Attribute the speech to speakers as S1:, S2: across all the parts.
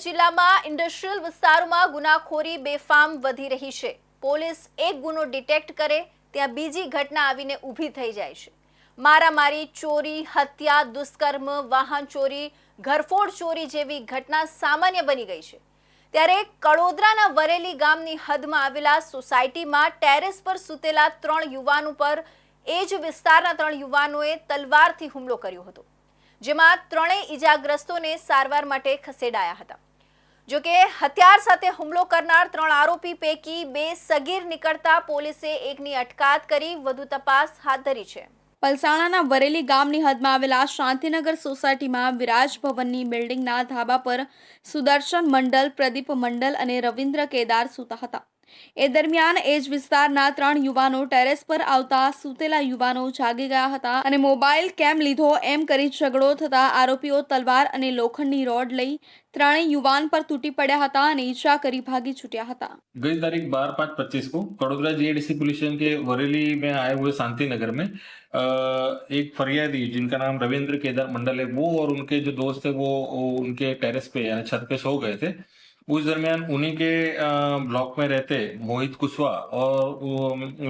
S1: જિલ્લામાં ઇન્ડસ્ટ્રીયલ વિસ્તારોમાં ગુનાખોરી બેફામ વધી રહી છે. પોલીસ એક ગુનો ડિટેક્ટ કરે, ત્યાં બીજી ઘટના આવીને ઊભી થઈ જાય છે. મારામારી, ચોરી, હત્યા, દુષ્કર્મ, વાહન ચોરી, ઘરફોડ ચોરી જેવી ઘટના સામાન્ય બની ગઈ છે. ત્યારે કડોદરાના વરેલી ગામની હદમાં આવેલા સોસાયટીમાં ટેરેસ પર સૂતેલા ત્રણ યુવાનો પર એ જ વિસ્તારના ત્રણ યુવાનોએ તલવારથી હુમલો કર્યો હતો, જેમાં ત્રણેય ઈજાગ્રસ્તોને સારવાર માટે ખસેડાયા હતા. જોકે હથિયાર સાથે હુમલો કરનાર ત્રણ આરોપી પૈકી બે સગીર નીકળતા પોલીસે એકની અટકાત કરી, વધુ તપાસ હાથ ધરી છે.
S2: પલસાણાના વરેલી ગામની હદમાં આવેલા શાંતિનગર સોસાયટીમાં વિરાજ ભવનની બિલ્ડિંગના ધાબા પર સુદર્શન મંડલ, પ્રદીપ મંડલ અને રવિન્દ્ર કેદાર સૂતા હતા. એ દરમિયાન એ જ વિસ્તારના ત્રણ યુવાનો ટેરેસ પર આવતા સૂતેલા યુવાનો જાગી ગયા હતા અને મોબાઈલ કેમ લીધો એમ કરી ઝઘડો થતા આરોપીઓ તલવાર અને લોખંડની રોડ લઈ ત્રણેય યુવાન પર તૂટી પડ્યા હતા અને ઈજા કરી ભાગી છૂટ્યા હતા
S3: गई तारीख बारह पाँच पच्चीस को कड़ोदरा जीएडीसी पुलिस स्टेशन के वरेली में आए हुए शांति नगर में अ, एक फरियादी जिनका नाम रविंद्र केदार मंडल है वो और उनके जो दोस्त थे वो, वो उनके टेरेस पे यानी छत पे सो गए थे उस दरमियान उन्हीं के ब्लॉक में रहते मोहित कुशवाहा और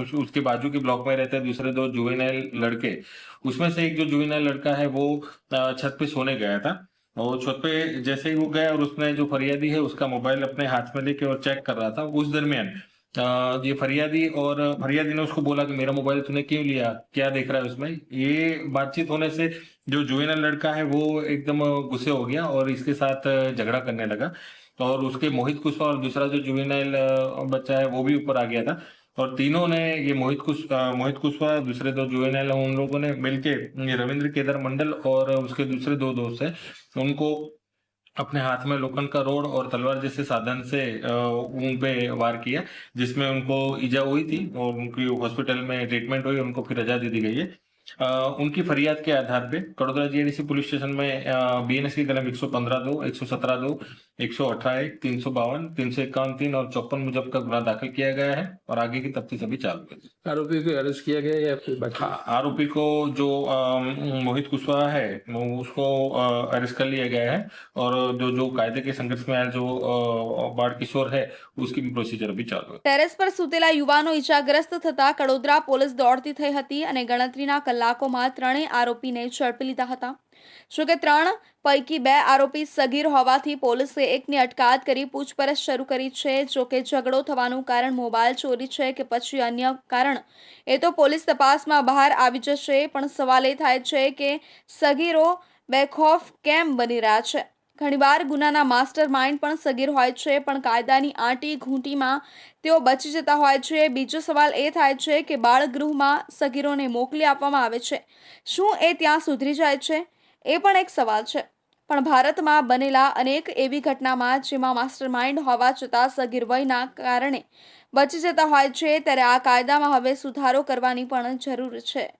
S3: उस, उसके बाजू के ब्लॉक में रहते दूसरे दो जुवेनाइल लड़के। उसमें से एक जो जुवेनाइल लड़का है वो छत पे सोने गया था। और छत पे जैसे ही वो गया और उसने जो फरियादी है उसका मोबाइल अपने हाथ में लेके और चेक कर रहा था उस दरमियान ये फरियादी और फरियादी ने उसको बोला कि मेरा मोबाइल तूने क्यों लिया? क्या देख रहा है उसमें? ये बातचीत होने से जो जुवेनल लड़का है वो एकदम गुस्से हो गया और इसके साथ झगड़ा करने लगा। और उसके मोहित कुशवाहा और दूसरा जो जुवेनाइल बच्चा है, वो भी ऊपर आ गया था। और तीनों ने ये मोहित कुश मोहित कुशवाहा दूसरे दो जुवेनाइल उन लोगों ने मिलके ये रविंद्र केदार मंडल और उसके दूसरे दो दोस्त हैं, उनको अपने हाथ में लोखंड का रोड और तलवार जैसे साधन से उन पे वार किया, जिसमें उनको ईजा हुई थी और उनकी हॉस्पिटल में ट्रीटमेंट हुई, उनको फिर रजा दे गई है। उनकी फरियाद के आधार पे कड़ोदरा जीएडीसी पुलिस स्टेशन में बीएनएस की कलम 115 दो 117 दो एक सौ अठारह एक तीन सौ बावन तीन सौ इक्यावन तीन और चौपन मुजब का गुना दाखिल किया गया है और आगे की तफ्तीश अभी चालू है
S4: आरोपी को अरेस्ट किया गया या फिर बाकी
S3: हाँ, आरोपी को जो अम, मोहित कुशवाहा है वो उसको अरेस्ट कर लिया गया है और जो जो कायदे के संघर्ष में आया जो अ, बाढ़ किशोर है उसकी भी प्रोसीजर अभी चालू है
S2: ટેરેસ પર સૂતેલા યુવાનો ઈજાગ્રસ્ત થતા કડોદરા પોલીસ દોડતી થઈ હતી અને ગણતરીના કલાકોમાં ત્રણેય આરોપીને ઝડપી લીધા હતા. જોકે ત્રણ? પૈકી બે આરોપી સગીર હોવાથી પોલીસે એકની અટકાત કરી પૂછપરછ શરૂ કરી છે. જોકે ઝઘડો થવાનું કારણ મોબાઈલ ચોરી છે કે પછી અન્ય કારણ? એ તો પોલીસ તપાસમાં બહાર આવી જશે, પણ સવાલ એ થાય છે કે સગીરો બેખોફ કેમ બની રહ્યા છે? ઘણીવાર ગુનાના માસ્ટર માઇન્ડ પણ સગીર હોય છે, પણ કાયદાની આંટી ઘૂંટીમાં તેઓ બચી જતા હોય છે. બીજો સવાલ એ થાય છે કે બાળગૃહમાં સગીરોને મોકલી આપવામાં આવે છે. શું એ ત્યાં સુધરી જાય છે? એ પણ એક સવાલ છે. પણ ભારતમાં બનેલા અનેક એવી ઘટનામાં જેમાં માસ્ટર માઇન્ડ હોવા છતાં સગીર વયના કારણે બચી જતા હોય છે, ત્યારે આ કાયદામાં હવે સુધારો કરવાની પણ જરૂર છે.